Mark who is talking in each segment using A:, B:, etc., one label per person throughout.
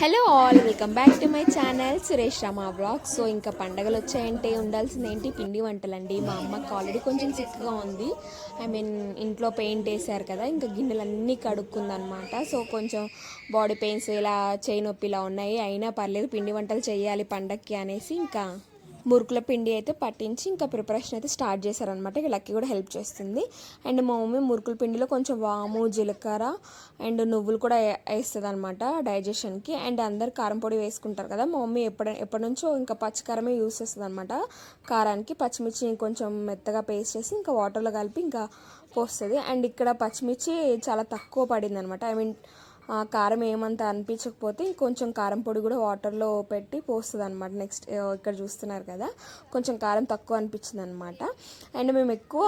A: Hello all welcome back to my channel Suresh Rama blog so ఇంకా పండగలు వచ్చాయంటే ఉండాల్సింది ఏంటి? పిండి వంటలండి. మా అమ్మకి ఆల్రెడీ కొంచెం సిక్గా ఉంది. ఐ మీన్ ఇంట్లో పెయింట్ వేసారు కదా ఇంకా గిన్నెలన్నీ కడుక్కుందనమాట సో కొంచెం బాడీ పెయిన్స్ ఇలా చేయి నొప్పి ఇలా ఉన్నాయి. అయినా పర్లేదు పిండి వంటలు చేయాలి పండక్కి అనేసి ఇంకా మురుకుల పిండి అయితే పట్టించి ఇంకా ప్రిపరేషన్ అయితే స్టార్ట్ చేశారనమాట ఇక లక్కీ కూడా హెల్ప్ చేస్తుంది. అండ్ మా మమ్మీ మురుకుల పిండిలో కొంచెం వాము జీలకర్ర అండ్ నువ్వులు కూడా వేస్తుంది అనమాట డైజెషన్కి. అండ్ అందరు కారం పొడి వేసుకుంటారు కదా మా మమ్మీ ఎప్పటి ఎప్పటి నుంచో ఇంకా పచ్చికారమే యూస్ చేస్తుంది అనమాట కారానికి పచ్చిమిర్చి కొంచెం మెత్తగా పేస్ట్ చేసి ఇంకా వాటర్లో కలిపి ఇంకా పోస్తుంది. అండ్ ఇక్కడ పచ్చిమిర్చి చాలా తక్కువ పడింది అనమాట ఐ మీన్ కారం ఏమంత అనిపించకపోతే కొంచెం కారం పొడి కూడా వాటర్లో పెట్టి పోస్తుంది అనమాట నెక్స్ట్ ఇక్కడ చూస్తున్నారు కదా కొంచెం కారం తక్కువ అనిపించింది అనమాట అండ్ మేము ఎక్కువ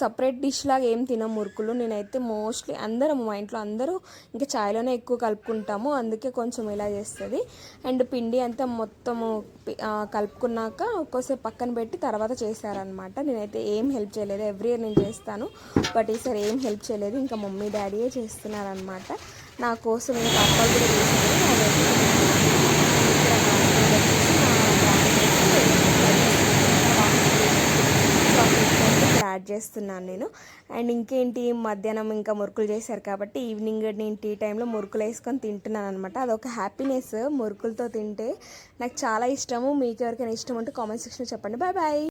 A: సపరేట్ డిష్ లాగా ఏం తినం మురుకులు. నేనైతే మోస్ట్లీ అందరం మా ఇంట్లో అందరూ ఇంకా చాయ్లోనే ఎక్కువ కలుపుకుంటాము. అందుకే కొంచెం ఇలా చేస్తుంది. అండ్ పిండి అంతా మొత్తము కలుపుకున్నాక ఒక్కోసేపు పక్కన పెట్టి తర్వాత చేశారనమాట నేనైతే ఏం హెల్ప్ చేయలేదు. ఎవ్రీ ఇయర్ నేను చేస్తాను. బట్ ఈసారి ఏం హెల్ప్ చేయలేదు. ఇంకా మమ్మీ డాడీయే చేస్తున్నారనమాట నా కోసం ఇంకా అప్పలు కూడా చేశారు యాడ్ చేస్తున్నాను నేను. అండ్ ఇంకేంటి? మధ్యాహ్నం ఇంకా మురుకులు చేశారు కాబట్టి ఈవినింగ్ నేను టీ టైంలో మురుకులు వేసుకొని తింటున్నాను అనమాట అదొక హ్యాపీనెస్ మురుకులతో తింటే నాకు చాలా ఇష్టము. మీకు ఎవరికైనా ఇష్టం ఉంటే కామెంట్ సెక్షన్లో చెప్పండి. Bye bye.